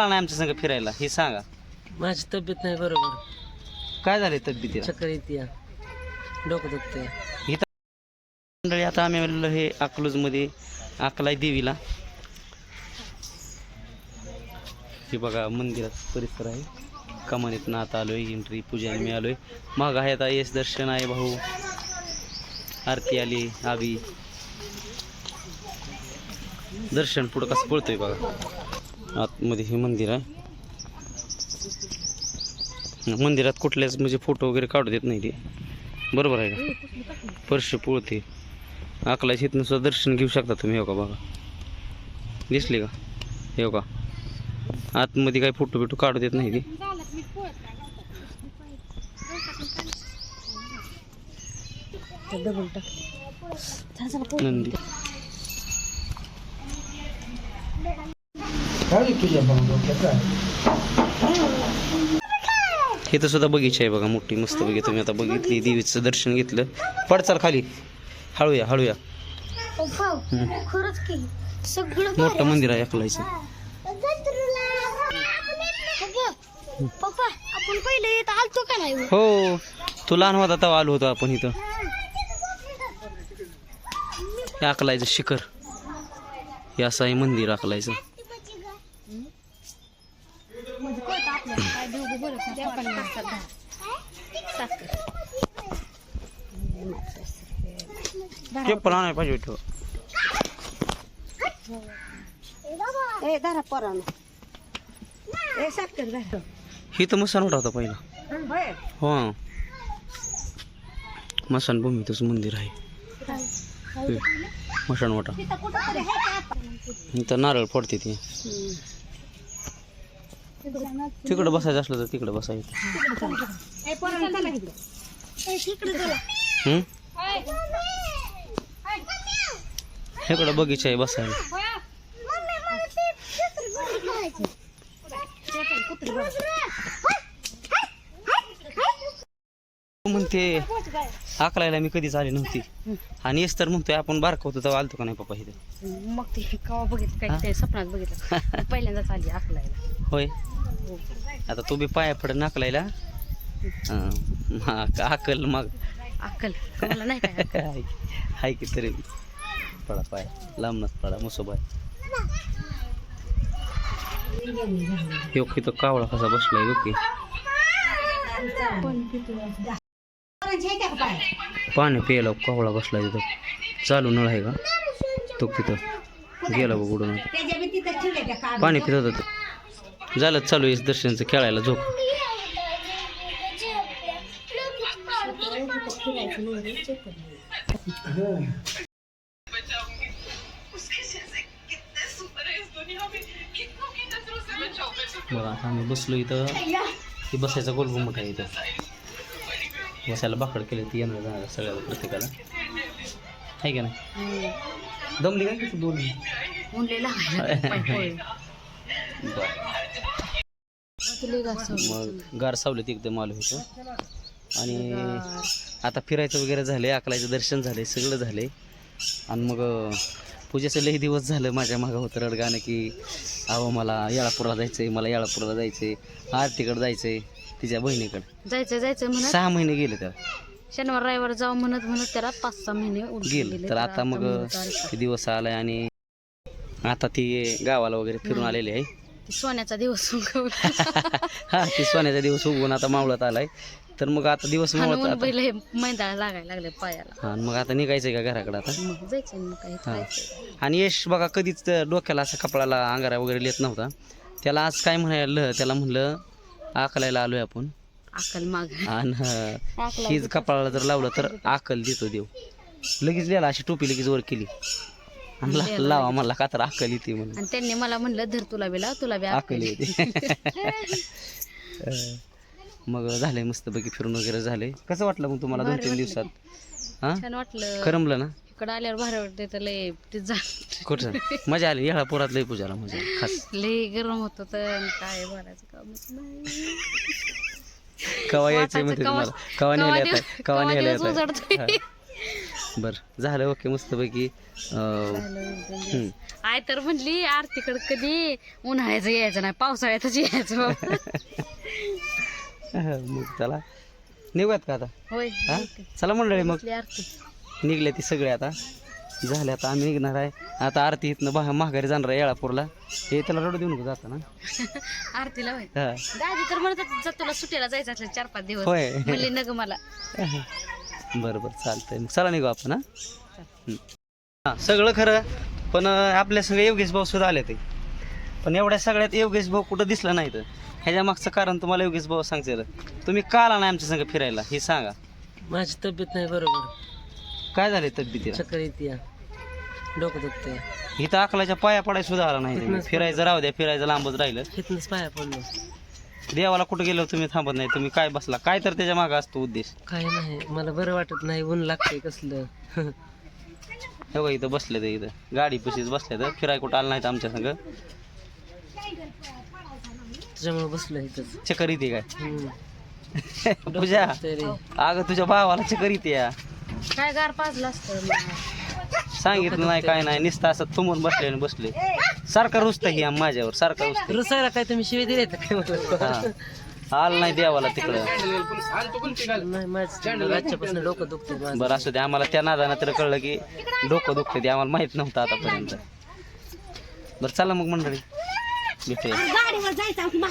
नाही आमच्या संग फिरायला? हे सांगा. माझी तब्येत नाही बरोबर. काय झाले तब्येतीला? चक्कर येते डोकं दुखते मंडळी आता आम्ही आलेलो हे अकलूजमध्ये अकलाई देवीला. हे बघा मंदिरात परिसर आहे. कमानीतनं आता आलोय एंट्री पूजाने मी आलोय. मग आहे आता येस दर्शन आहे भाऊ. आरती आली आवी. दर्शन पुढं कसं पळतोय बघा. आतमध्ये हे मंदिर आहे. मंदिरात कुठल्याच म्हणजे फोटो वगैरे काढू देत नाही ते. बरोबर आहे का? पर्श पोळते. अकलाच इथनं सुद्धा दर्शन घेऊ शकता तुम्ही हो का बघा दिसले का? हे हो का आतमध्ये काही फोटो बिटो काढू देत नाही ते. नंदी. हे तर सुद्धा बगीचा आहे बघा मोठी मस्त बघी. तुम्ही आता बघितली देवीचं दर्शन घेतलं. पडचाल खाली. हळूया हळूया. मोठं मंदिर आहे अकलायचं पप्पा पप्पा आपण पहिले येत आलतो का नाही? हो. तू लहान होता तेव्हा आलो होतो आपण इथं. अकलायचं शिखर. हे असं आहे मंदिर अकलायचं पण आणायला पाहिजे ए दारा पोरानं. ए साखर दारा ही तर मसान होता पहिला. हो मसान भूमीतच मंदिर आहे. मसान मोठा. इथं नारळ फोडते ती. तिकडं बसायचं असलं तर तिकडं बसायचं हम्म? इकडं बगीचा आहे बसायला म्हणते आकलायला मी कधीच आली नव्हती. आणि येस तर म्हणतोय आपण बारका होतो तेव्हा आलतो का नाही पप्पा इथं? मग ते कवा बघितलं? काय ते स्वप्नात बघितलं. पहिल्यांदाच आली आपल्याला होय. आता तू बी पाया पड नाकलायला आकल मग. अक्कल मला नाही काय. हाय हाय की तरी. पडा पाय. लांबनच पडा मुसोबाय योग्य तो कावळा कसा बसलाय योग्य पाणी पाणी प्यायला कावळा बसला तिथं. चालू नळ आहे का? तो तिथं गेला बघ उडून. पाणी पित होता तो. झालं चालू आहे दर्शनचं खेळायला झोप. बघा आता आम्ही बसलो इथं. की बसायचा गोलगुमट आहे इथं. बसायला बाकड केलं ती येणार जाणार सगळ्या प्रत्येकाला. आहे का नाही? दमली काय की तू दोन. मग गार सावलीत एकदम आलो होतो. आणि आता फिरायचं वगैरे झाले अकलाचं दर्शन झाले सगळं झाले आणि मग पूजेचं लई दिवस झालं माझ्या मागं होतं रडगाणं की अहो मला येळापूरला जायचं आहे मला येळापूरला जायचं आहे आरतीकडे जायचं आहे तिच्या बहिणीकडे. जायचं जायचं म्हणत? सहा महिने गेले त्याला. शनिवार रविवार जाऊ म्हणत म्हणत त्याला पाच सहा महिने उडून गेलं. तर आता मग आले. ते दिवस आलाय आणि आता ती गावाला वगैरे फिरून आलेली आहे. ते सोन्याचा दिवस उगवला. हा ती सोन्याचा दिवस उगवून आता मावळत आलाय. तर मग आता दिवस आणि मावळत ऊन आता. बैल हे मैदाळ लागायला लागले पायाला. हा मग आता निघायचंय का घराकडे आता? मग जायचं मग काय हा. करायचं. आणि यश बघा कधीच डोक्याला असं कपडाला अंगारा वगैरे येत नव्हता. त्याला आज काय म्हणायला त्याला म्हणलं आकलायला आलोय आपण. अक्कल माग. आणि हीच कपाळाला जर लावलं तर आकल देतो देव. लगेच लिहिला अशी टोपी लगेच वर केली. आणि ला- लावा मला का तर आकल येते म्हणून. आणि त्यांनी मला म्हणलं धर तुला बी लाव तुला बी आकल येते. अं, मग झालंय मस्तपैकी फिरून वगैरे झाले कसं वाटलं मग तुम्हाला दोन तीन दिवसात? हा? छान वाटलं. करमलं ना? इकडं आल्यावर भारी वाटते तर लय ते जा कुठं? मजा आली. येळा पोरात लय पूजाला मजा खास. लय गरम होत होतं काय बोलायचं कामच नाही. कवा यायचंय म्हणते वाटायचं तुम्हाला? कवा कवा न्यायला दिवस- येतात कवा कवा न्यायला दिवस येतात उजाडतोय. बरं झालं. ओके मस्तपैकी. अं, हम्म. आय तर म्हणली आरतीकडे कधी उन्हाळ्याचं यायचं नाही पावसाळ्यातच यायचं. मग चला. निघूयात का आता? होय हा? चला मंडळी मग. आरती. निघले ती सगळे आता. झाले आता आम्ही निघणार आहे. आता आरती इथनं बा माघारी जाणार आहे येळापूरला. हे त्याला रडू देऊ नको जाता ना. आरतीला होय? हा. दादी तर म्हणत होती, तुला सुट्टीला जायचं असलं चार पाच दिवस. होय. म्हणली नग मला. बरं बरं चालतंय. मग चला निघू आपण हा. हा सगळं खरं पण अं, आपल्या सगळे योगेश भाऊ सुद्धा आले ते पण एवढ्या सगळ्यात योगेश भाऊ कुठं दिसला नाही तर ह्याच्या मागचं कारण तुम्हाला योगेश भाऊ सांगते. तुम्ही का आला नाही आमच्या संग फिरायला? हे सांगा. माझी तब्येत नाही बरोबर. काय झाले तब्येतीला? चक्कर येते डोकं दुखते इथं अकलाच्या पाया पडाय सुद्धा आला नाही तुम्ही. फिरायचं राहू द्या फिरायचं लांबच राहिलं. इथनच पाया पडलो. देवाला कुठं गेलो तुम्ही थांबत नाही तुम्ही काय बसला? काय तर त्याच्या मागं असतो उद्देश. काय नाही मला बरं वाटत नाही ऊन लागतंय कसलं. हे बघा इथं बसले ते इथं. गाडी पशीच बसले तर फिराय कुठं आलं नाहीत आमच्या संग. त्याच्यामुळे बसलो इथंच. चक्कर येते काय? हम्म. पूजा तरी अगं तुझ्या भावाला चक्कर येते या काय गार पाजलं असतं मग. सांगितलं नाही काय नाही. नुसतं असं तुंबून बसले आणि बसले. सारखं रुसतं ही आम माझ्यावर. सारखं रुसतं. रुसायला काय तुम्ही शिवे दिले हा. आलं नाही देवाला तिकडं. डोकं दुखतं बरं असू दे. आम्हाला त्या नादानं तर कळलं की डोकं दुखतं ते आम्हाला माहीत नव्हतं आतापर्यंत. बरं चला मग मंडळी. भेटूया. गाडीवर जायचं